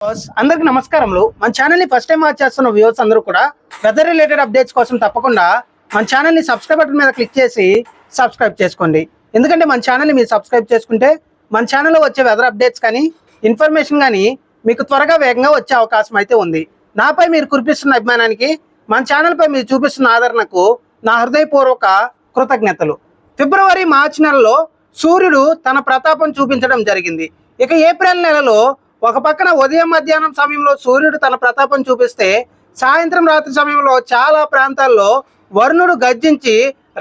అందరికి నమస్కారములు. మన ఛానల్ని ఫస్ట్ టైం వాచ్ చేస్తున్న వ్యూవర్స్ అందరూ కూడా వెదర్ రిలేటెడ్ అప్డేట్స్ కోసం తప్పకుండా మన ఛానల్ని సబ్స్క్రైబ్ బటన్ మీద క్లిక్ చేసి సబ్స్క్రైబ్ చేసుకోండి. ఎందుకంటే మన ఛానల్ని మీరు సబ్స్క్రైబ్ చేసుకుంటే మన ఛానల్లో వచ్చే వెదర్ అప్డేట్స్ కానీ ఇన్ఫర్మేషన్ కానీ మీకు త్వరగా వేగంగా వచ్చే అవకాశం అయితే ఉంది. నాపై మీరు కురిపిస్తున్న అభిమానానికి మన ఛానల్పై మీరు చూపిస్తున్న ఆదరణకు నా హృదయపూర్వక కృతజ్ఞతలు. ఫిబ్రవరి మార్చి నెలలో సూర్యుడు తన ప్రతాపం చూపించడం జరిగింది. ఇక ఏప్రిల్ నెలలో ఒక పక్కన ఉదయం మధ్యాహ్నం సమయంలో సూర్యుడు తన ప్రతాపం చూపిస్తే సాయంత్రం రాత్రి సమయంలో చాలా ప్రాంతాల్లో వరుణుడు గర్జించి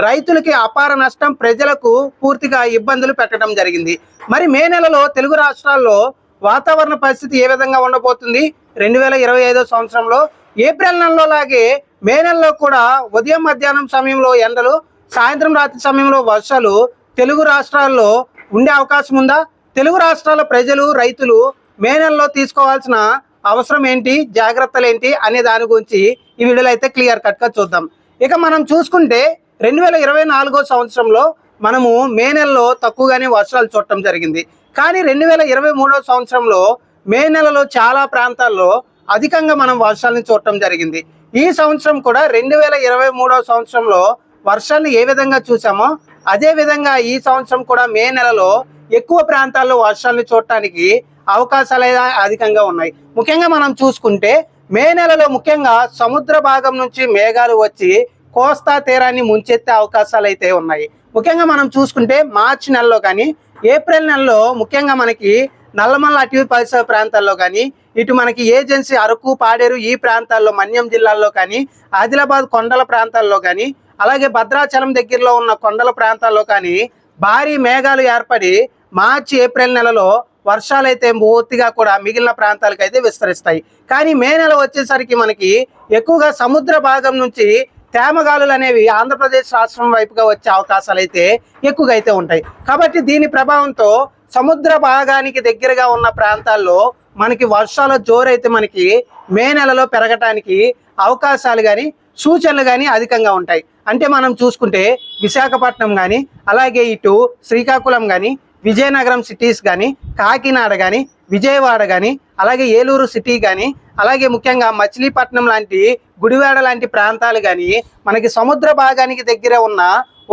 రైతులకి అపార నష్టం ప్రజలకు పూర్తిగా ఇబ్బందులు పెట్టడం జరిగింది. మరి మే నెలలో తెలుగు రాష్ట్రాల్లో వాతావరణ పరిస్థితి ఏ విధంగా ఉండబోతుంది? రెండు వేల ఇరవై ఐదో సంవత్సరంలో ఏప్రిల్ నెలలో లాగే మే నెలలో కూడా ఉదయం మధ్యాహ్నం సమయంలో ఎండలు సాయంత్రం రాత్రి సమయంలో వర్షాలు తెలుగు రాష్ట్రాల్లో ఉండే అవకాశం ఉందా? తెలుగు రాష్ట్రాల ప్రజలు రైతులు మే నెలలో తీసుకోవాల్సిన అవసరం ఏంటి జాగ్రత్తలు ఏంటి అనే దాని గురించి ఈ వీడియోలో అయితే క్లియర్ కట్గా చూద్దాం. ఇక మనం చూసుకుంటే రెండు వేల ఇరవై నాలుగో సంవత్సరంలో మనము మే నెలలో తక్కువగానే వర్షాలు చూడటం జరిగింది. కానీ రెండు వేల ఇరవై మూడో సంవత్సరంలో మే నెలలో చాలా ప్రాంతాల్లో అధికంగా మనం వర్షాలను చూడటం జరిగింది. ఈ సంవత్సరం కూడా రెండు వేల ఇరవై మూడో సంవత్సరంలో వర్షాలను ఏ విధంగా చూసామో అదే విధంగా ఈ సంవత్సరం కూడా మే నెలలో ఎక్కువ ప్రాంతాల్లో వర్షాలను చూడటానికి అవకాశాలు అయితే అధికంగా ఉన్నాయి. ముఖ్యంగా మనం చూసుకుంటే మే నెలలో ముఖ్యంగా సముద్ర భాగం నుంచి మేఘాలు వచ్చి కోస్తా తీరాన్ని ముంచెత్తే అవకాశాలు అయితే ఉన్నాయి. ముఖ్యంగా మనం చూసుకుంటే మార్చి నెలలో కానీ ఏప్రిల్ నెలలో ముఖ్యంగా మనకి నల్లమల్ల అటవీ పరిసర ప్రాంతాల్లో కానీ ఇటు మనకి ఏజెన్సీ అరకు పాడేరు ఈ ప్రాంతాల్లో మన్యం జిల్లాల్లో కానీ ఆదిలాబాద్ కొండల ప్రాంతాల్లో కానీ అలాగే భద్రాచలం దగ్గరలో ఉన్న కొండల ప్రాంతాల్లో కానీ భారీ మేఘాలు ఏర్పడి మార్చి ఏప్రిల్ నెలలో వర్షాలైతే పూర్తిగా కూడా మిగిలిన ప్రాంతాలకు అయితే విస్తరిస్తాయి. కానీ మే నెల వచ్చేసరికి మనకి ఎక్కువగా సముద్ర భాగం నుంచి తేమగాలులు అనేవి ఆంధ్రప్రదేశ్ రాష్ట్రం వైపుగా వచ్చే అవకాశాలు అయితే ఎక్కువగా అయితే ఉంటాయి. కాబట్టి దీని ప్రభావంతో సముద్ర భాగానికి దగ్గరగా ఉన్న ప్రాంతాల్లో మనకి వర్షాల జోరైతే మనకి మే నెలలో పెరగటానికి అవకాశాలు కానీ సూచనలు కానీ అధికంగా ఉంటాయి. అంటే మనం చూసుకుంటే విశాఖపట్నం కానీ అలాగే ఇటు శ్రీకాకుళం కానీ విజయనగరం సిటీస్ కానీ కాకినాడ కానీ విజయవాడ కానీ అలాగే ఏలూరు సిటీ కానీ అలాగే ముఖ్యంగా మచిలీపట్నం లాంటి గుడివాడ లాంటి ప్రాంతాలు కానీ మనకి సముద్ర భాగానికి దగ్గర ఉన్న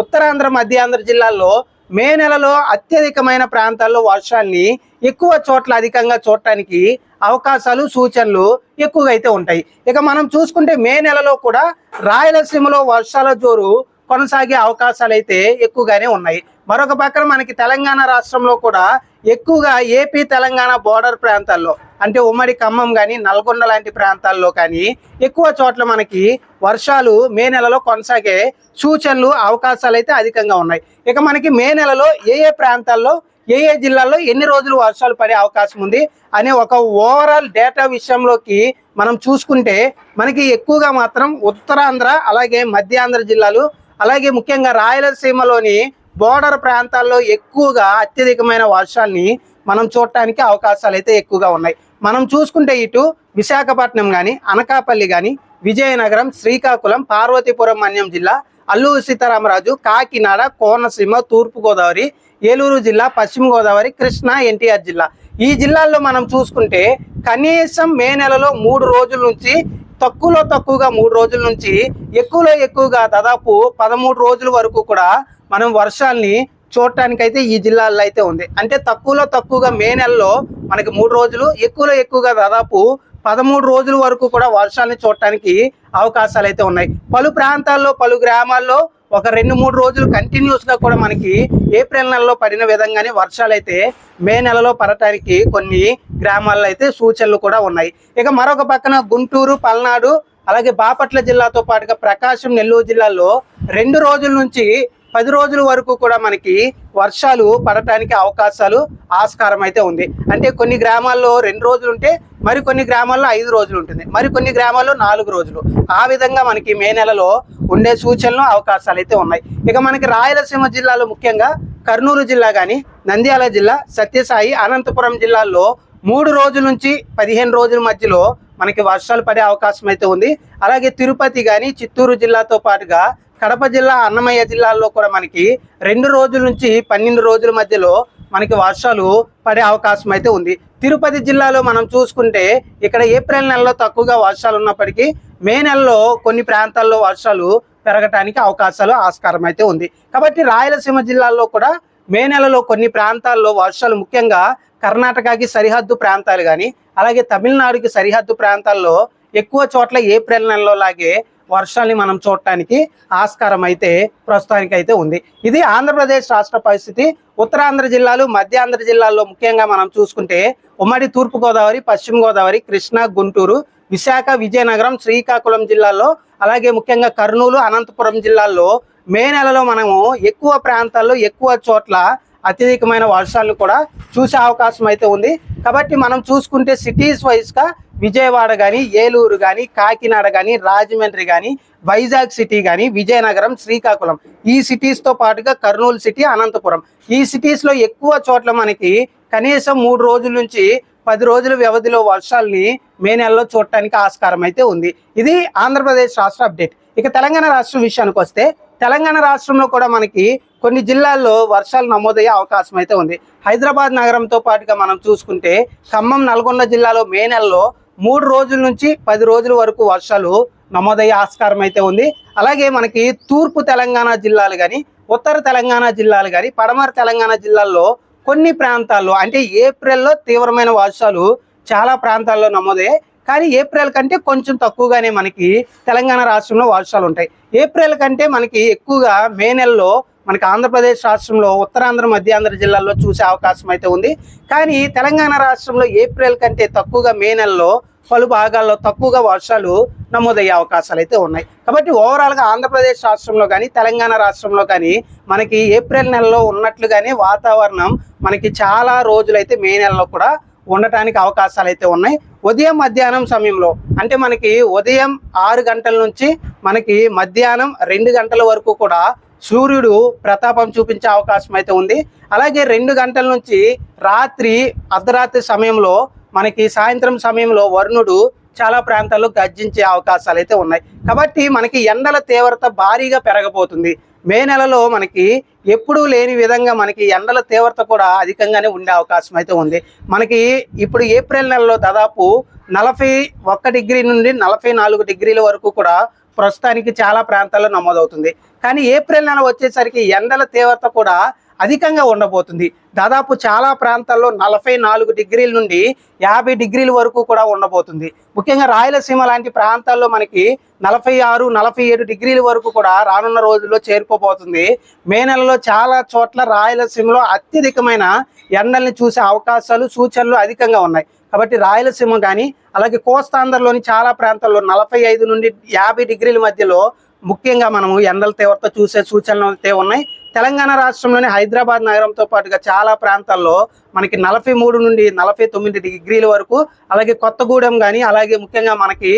ఉత్తరాంధ్ర మధ్యాంధ్ర జిల్లాల్లో మే నెలలో అత్యధికమైన ప్రాంతాల్లో వర్షాన్ని ఎక్కువ చోట్ల అధికంగా చూడటానికి అవకాశాలు సూచనలు ఎక్కువగా అయితే ఉంటాయి. ఇక మనం చూసుకుంటే మే నెలలో కూడా రాయలసీమలో వర్షాల జోరు కొనసాగే అవకాశాలు అయితే ఎక్కువగానే ఉన్నాయి. మరొక పక్కన మనకి తెలంగాణ రాష్ట్రంలో కూడా ఎక్కువగా ఏపీ తెలంగాణ బోర్డర్ ప్రాంతాల్లో అంటే ఉమ్మడి ఖమ్మం కానీ నల్గొండ లాంటి ప్రాంతాల్లో కానీ ఎక్కువ చోట్ల మనకి వర్షాలు మే నెలలో కొనసాగే సూచనలు అవకాశాలు అయితే అధికంగా ఉన్నాయి. ఇక మనకి మే నెలలో ఏ ఏ ప్రాంతాల్లో ఏ ఏ జిల్లాల్లో ఎన్ని రోజులు వర్షాలు పడే అవకాశం ఉంది అనే ఒక ఓవరాల్ డేటా విషయంలోకి మనం చూసుకుంటే మనకి ఎక్కువగా మాత్రం ఉత్తరాంధ్ర అలాగే మధ్యాంధ్ర జిల్లాలు అలాగే ముఖ్యంగా రాయలసీమలోని బోర్డర్ ప్రాంతాల్లో ఎక్కువగా అత్యధికమైన వర్షాల్ని మనం చూడటానికి అవకాశాలు అయితే ఎక్కువగా ఉన్నాయి. మనం చూసుకుంటే ఇటు విశాఖపట్నం కానీ అనకాపల్లి కానీ విజయనగరం శ్రీకాకుళం పార్వతీపురం మన్యం జిల్లా అల్లూరు సీతారామరాజు కాకినాడ కోనసీమ తూర్పుగోదావరి ఏలూరు జిల్లా పశ్చిమ గోదావరి కృష్ణా ఎన్టీఆర్ జిల్లా. ఈ జిల్లాల్లో మనం చూసుకుంటే కనీసం మే నెలలో మూడు రోజుల నుంచి తక్కువలో తక్కువగా మూడు రోజుల నుంచి ఎక్కువలో ఎక్కువగా దాదాపు పదమూడు రోజుల వరకు కూడా మనం వర్షాల్ని చూడటానికైతే ఈ జిల్లాల్లో అయితే ఉంది. అంటే తక్కువలో తక్కువగా మే నెలలో మనకి మూడు రోజులు ఎక్కువలో ఎక్కువగా దాదాపు పదమూడు రోజుల వరకు కూడా వర్షాలని చూడటానికి అవకాశాలు అయితే ఉన్నాయి. పలు ప్రాంతాల్లో పలు గ్రామాల్లో ఒక రెండు మూడు రోజులు కంటిన్యూస్గా కూడా మనకి ఏప్రిల్ నెలలో పడిన విధంగానే వర్షాలు అయితే మే నెలలో పడటానికి కొన్ని గ్రామాల్లో అయితే సూచనలు కూడా ఉన్నాయి. ఇక మరొక పక్కన గుంటూరు పల్నాడు అలాగే బాపట్ల జిల్లాతో పాటుగా ప్రకాశం నెల్లూరు జిల్లాల్లో రెండు రోజుల నుంచి పది రోజుల వరకు కూడా మనకి వర్షాలు పడటానికి అవకాశాలు ఆస్కారం అయితే ఉంది. అంటే కొన్ని గ్రామాల్లో రెండు రోజులు ఉంటే మరి కొన్ని గ్రామాల్లో ఐదు రోజులు ఉంటుంది. మరి కొన్ని గ్రామాల్లో నాలుగు రోజులు. ఆ విధంగా మనకి మే నెలలో ఉండే సూచనలు అవకాశాలు అయితే ఉన్నాయి. ఇక మనకి రాయలసీమ జిల్లాలో ముఖ్యంగా కర్నూలు జిల్లా కానీ నంద్యాల జిల్లా సత్యసాయి అనంతపురం జిల్లాల్లో మూడు రోజుల నుంచి పదిహేను రోజుల మధ్యలో మనకి వర్షాలు పడే అవకాశం అయితే ఉంది. అలాగే తిరుపతి కానీ చిత్తూరు జిల్లాతో పాటుగా కడప జిల్లా అన్నమయ్య జిల్లాల్లో కూడా మనకి రెండు రోజుల నుంచి పన్నెండు రోజుల మధ్యలో మనకి వర్షాలు పడే అవకాశం అయితే ఉంది. తిరుపతి జిల్లాలో మనం చూసుకుంటే ఇక్కడ ఏప్రిల్ నెలలో తక్కువగా వర్షాలు ఉన్నప్పటికీ మే నెలలో కొన్ని ప్రాంతాల్లో వర్షాలు పెరగటానికి అవకాశాలు ఆస్కారం అయితే ఉంది. కాబట్టి రాయలసీమ జిల్లాల్లో కూడా మే నెలలో కొన్ని ప్రాంతాల్లో వర్షాలు ముఖ్యంగా కర్ణాటకకి సరిహద్దు ప్రాంతాలు కానీ అలాగే తమిళనాడుకి సరిహద్దు ప్రాంతాల్లో ఎక్కువ చోట్ల ఏప్రిల్ నెలలో లాగే వర్షాల్ని మనం చూడటానికి ఆస్కారం అయితే ప్రస్తుతానికి అయితే ఉంది. ఇది ఆంధ్రప్రదేశ్ రాష్ట్ర పరిస్థితి. ఉత్తరాంధ్ర జిల్లాలు మధ్యాంధ్ర జిల్లాల్లో ముఖ్యంగా మనం చూసుకుంటే ఉమ్మడి తూర్పుగోదావరి పశ్చిమ గోదావరి కృష్ణా గుంటూరు విశాఖ విజయనగరం శ్రీకాకుళం జిల్లాల్లో అలాగే ముఖ్యంగా కర్నూలు అనంతపురం జిల్లాల్లో మే నెలలో మనము ఎక్కువ ప్రాంతాల్లో ఎక్కువ చోట్ల అత్యధికమైన వర్షాలను కూడా చూసే అవకాశం అయితే ఉంది. కాబట్టి మనం చూసుకుంటే సిటీస్ వైజ్గా విజయవాడ కానీ ఏలూరు కానీ కాకినాడ కానీ రాజమండ్రి కానీ వైజాగ్ సిటీ కానీ విజయనగరం శ్రీకాకుళం. ఈ సిటీస్తో పాటుగా కర్నూలు సిటీ అనంతపురం. ఈ సిటీస్లో ఎక్కువ చోట్ల మనకి కనీసం మూడు రోజుల నుంచి పది రోజుల వ్యవధిలో వర్షాల్ని మే నెలలో చూడటానికి ఆస్కారం అయితే ఉంది. ఇది ఆంధ్రప్రదేశ్ రాష్ట్ర అప్డేట్. ఇక తెలంగాణ రాష్ట్రం విషయానికి వస్తే తెలంగాణ రాష్ట్రంలో కూడా మనకి కొన్ని జిల్లాల్లో వర్షాలు నమోదయ్యే అవకాశం అయితే ఉంది. హైదరాబాద్ నగరంతో పాటుగా మనం చూసుకుంటే ఖమ్మం నల్గొండ జిల్లాలో మే నెలలో మూడు రోజుల నుంచి పది రోజుల వరకు వర్షాలు నమోదయ్యే ఆస్కారం అయితే ఉంది. అలాగే మనకి తూర్పు తెలంగాణ జిల్లాలు కానీ ఉత్తర తెలంగాణ జిల్లాలు కానీ పడమర తెలంగాణ జిల్లాల్లో కొన్ని ప్రాంతాల్లో అంటే ఏప్రిల్లో తీవ్రమైన వర్షాలు చాలా ప్రాంతాల్లో నమోదయ్యాయి. కానీ ఏప్రిల్ కంటే కొంచెం తక్కువగానే మనకి తెలంగాణ రాష్ట్రంలో వర్షాలు ఉంటాయి. ఏప్రిల్ కంటే మనకి ఎక్కువగా మే నెలలో మనకి ఆంధ్రప్రదేశ్ రాష్ట్రంలో ఉత్తరాంధ్ర మధ్యాంధ్ర జిల్లాల్లో చూసే అవకాశం అయితే ఉంది. కానీ తెలంగాణ రాష్ట్రంలో ఏప్రిల్ కంటే తక్కువగా మే నెలలో పలు భాగాల్లో తక్కువగా వర్షాలు నమోదయ్యే అవకాశాలు అయితే ఉన్నాయి. కాబట్టి ఓవరాల్గా ఆంధ్రప్రదేశ్ రాష్ట్రంలో కానీ తెలంగాణ రాష్ట్రంలో కానీ మనకి ఏప్రిల్ నెలలో ఉన్నట్లుగానే వాతావరణం మనకి చాలా రోజులైతే మే నెలలో కూడా ఉండటానికి అవకాశాలు అయితే ఉన్నాయి. ఉదయం మధ్యాహ్నం సమయంలో అంటే మనకి ఉదయం ఆరు గంటల నుంచి మనకి మధ్యాహ్నం రెండు గంటల వరకు కూడా సూర్యుడు ప్రతాపం చూపించే అవకాశం అయితే ఉంది. అలాగే రెండు గంటల నుంచి రాత్రి అర్ధరాత్రి సమయంలో మనకి సాయంత్రం సమయంలో వరుణుడు చాలా ప్రాంతాల్లో గర్జించే అవకాశాలు అయితే ఉన్నాయి. కాబట్టి మనకి ఎండల తీవ్రత భారీగా పెరగబోతుంది. మే నెలలో మనకి ఎప్పుడూ లేని విధంగా మనకి ఎండల తీవ్రత కూడా అధికంగానే ఉండే అవకాశం అయితే ఉంది. మనకి ఇప్పుడు ఏప్రిల్ నెలలో దాదాపు నలభై ఒక్క డిగ్రీ నుండి నలభై నాలుగు డిగ్రీల వరకు కూడా ప్రస్తుతానికి చాలా ప్రాంతాల్లో నమోదవుతుంది. కానీ ఏప్రిల్ నెల వచ్చేసరికి ఎండల తీవ్రత కూడా అధికంగా ఉండబోతుంది. దాదాపు చాలా ప్రాంతాల్లో నలభై నాలుగు డిగ్రీల నుండి యాభై డిగ్రీల వరకు కూడా ఉండబోతుంది. ముఖ్యంగా రాయలసీమ లాంటి ప్రాంతాల్లో మనకి నలభై ఆరు నలభై ఏడు డిగ్రీల వరకు కూడా రానున్న రోజుల్లో చేరుకోబోతుంది. మే నెలలో చాలా చోట్ల రాయలసీమలో అత్యధికమైన ఎండల్ని చూసే అవకాశాలు సూచనలు అధికంగా ఉన్నాయి. కాబట్టి రాయలసీమ కానీ అలాగే కోస్తాంధ్రలోని చాలా ప్రాంతాల్లో నలభై ఐదు నుండి యాభై డిగ్రీల మధ్యలో ముఖ్యంగా మనము ఎండల తీవ్రత చూసే సూచనలు అయితే ఉన్నాయి. తెలంగాణ రాష్ట్రంలోని హైదరాబాద్ నగరంతో పాటుగా చాలా ప్రాంతాల్లో మనకి నలభై మూడు నుండి నలభై తొమ్మిది డిగ్రీల వరకు అలాగే కొత్తగూడెం కానీ అలాగే ముఖ్యంగా మనకి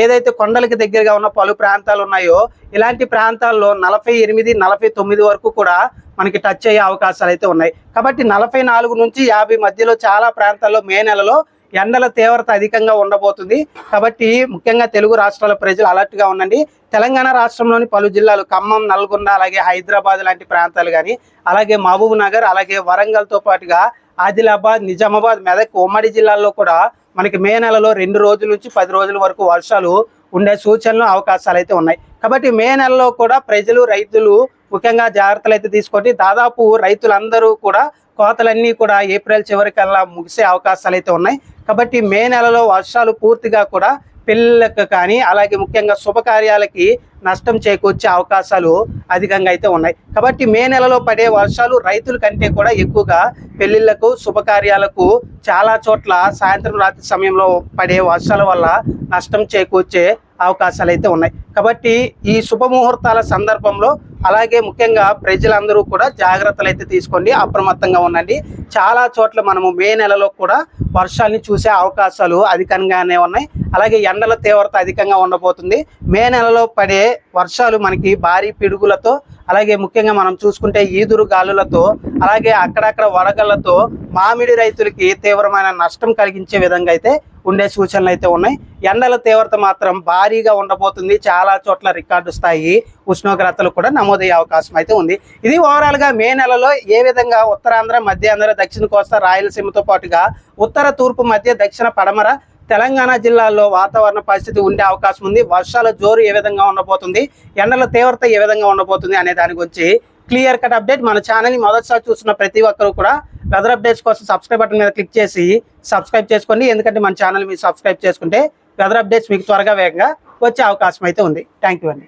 ఏదైతే కొండలకి దగ్గరగా ఉన్న పలు ప్రాంతాలు ఉన్నాయో ఇలాంటి ప్రాంతాల్లో నలభై ఎనిమిది నలభై తొమ్మిది వరకు కూడా మనకి టచ్ అయ్యే అవకాశాలు అయితే ఉన్నాయి. కాబట్టి నలభై నాలుగు నుంచి యాభై మధ్యలో చాలా ప్రాంతాల్లో మే నెలలో ఎండల తీవ్రత అధికంగా ఉండబోతుంది. కాబట్టి ముఖ్యంగా తెలుగు రాష్ట్రాల ప్రజలు అలర్ట్గా ఉండండి. తెలంగాణ రాష్ట్రంలోని పలు జిల్లాలు ఖమ్మం నల్గొండ అలాగే హైదరాబాద్ లాంటి ప్రాంతాలు కానీ అలాగే మహబూబ్ నగర్ అలాగే వరంగల్తో పాటుగా ఆదిలాబాద్ నిజామాబాద్ మెదక్ ఉమ్మడి జిల్లాల్లో కూడా మనకి మే నెలలో రెండు రోజుల నుంచి పది రోజుల వరకు వర్షాలు ఉండే సూచనలు అవకాశాలు అయితే ఉన్నాయి. కాబట్టి మే నెలలో కూడా ప్రజలు రైతులు ముఖ్యంగా జాగ్రత్తలు అయితే తీసుకోండి. దాదాపు రైతులందరూ కూడా కోతలన్నీ కూడా ఏప్రిల్ చివరికల్లా ముగిసే అవకాశాలు అయితే ఉన్నాయి. కాబట్టి మే నెలలో వర్షాలు పూర్తిగా కూడా పెళ్ళిళ్ళకు కానీ అలాగే ముఖ్యంగా శుభకార్యాలకి నష్టం చేకూర్చే అవకాశాలు అధికంగా అయితే ఉన్నాయి. కాబట్టి మే నెలలో పడే వర్షాలు రైతుల కంటే కూడా ఎక్కువగా పెళ్ళిళ్ళకు శుభకార్యాలకు చాలా చోట్ల సాయంత్రం రాత్రి సమయంలో పడే వర్షాల వల్ల నష్టం చేకూర్చే అవకాశాలు అయితే ఉన్నాయి. కాబట్టి ఈ శుభముహూర్తాల సందర్భంలో అలాగే ముఖ్యంగా ప్రజలందరూ కూడా జాగ్రత్తలు అయితే తీసుకోండి అప్రమత్తంగా ఉండండి. చాలా చోట్ల మనము మే నెలలో కూడా వర్షాన్ని చూసే అవకాశాలు అధికంగానే ఉన్నాయి. అలాగే ఎండల తీవ్రత అధికంగా ఉండబోతుంది. మే నెలలో పడే వర్షాలు మనకి భారీ పిడుగులతో అలాగే ముఖ్యంగా మనం చూసుకుంటే ఈదురు గాలులతో అలాగే అక్కడక్కడ వడగళ్ళతో మామిడి రైతులకి తీవ్రమైన నష్టం కలిగించే విధంగా అయితే ఉండే సూచనలు అయితే ఉన్నాయి. ఎండల తీవ్రత మాత్రం భారీగా ఉండబోతుంది. చాలా చోట్ల రికార్డు స్థాయి ఉష్ణోగ్రతలు కూడా నమోదయ్యే అవకాశం అయితే ఉంది. ఇది ఓవరాల్గా మే నెలలో ఏ విధంగా ఉత్తరాంధ్ర మధ్యాంధ్ర దక్షిణ కోస్తా రాయలసీమతో పాటుగా ఉత్తర తూర్పు మధ్య దక్షిణ పడమర తెలంగాణ జిల్లాల్లో వాతావరణ పరిస్థితి ఉండే అవకాశం ఉంది. వర్షాల జోరు ఏ విధంగా ఉండబోతుంది? ఎండల తీవ్రత ఏ విధంగా ఉండబోతుంది అనే దాని గురించి క్లియర్ కట్ అప్డేట్ మన ఛానల్ని మొదటిసారి చూస్తున్న ప్రతి ఒక్కరు కూడా వెదర్ అప్డేట్స్ కోసం సబ్స్క్రైబ్ బటన్ మీద క్లిక్ చేసి సబ్స్క్రైబ్ చేసుకోండి. ఎందుకంటే మన ఛానల్ మీరు సబ్స్క్రైబ్ చేసుకుంటే వెదర్ అప్డేట్స్ మీకు త్వరగా వేగంగా వచ్చే అవకాశం అయితే ఉంది. థ్యాంక్ యూ అండి.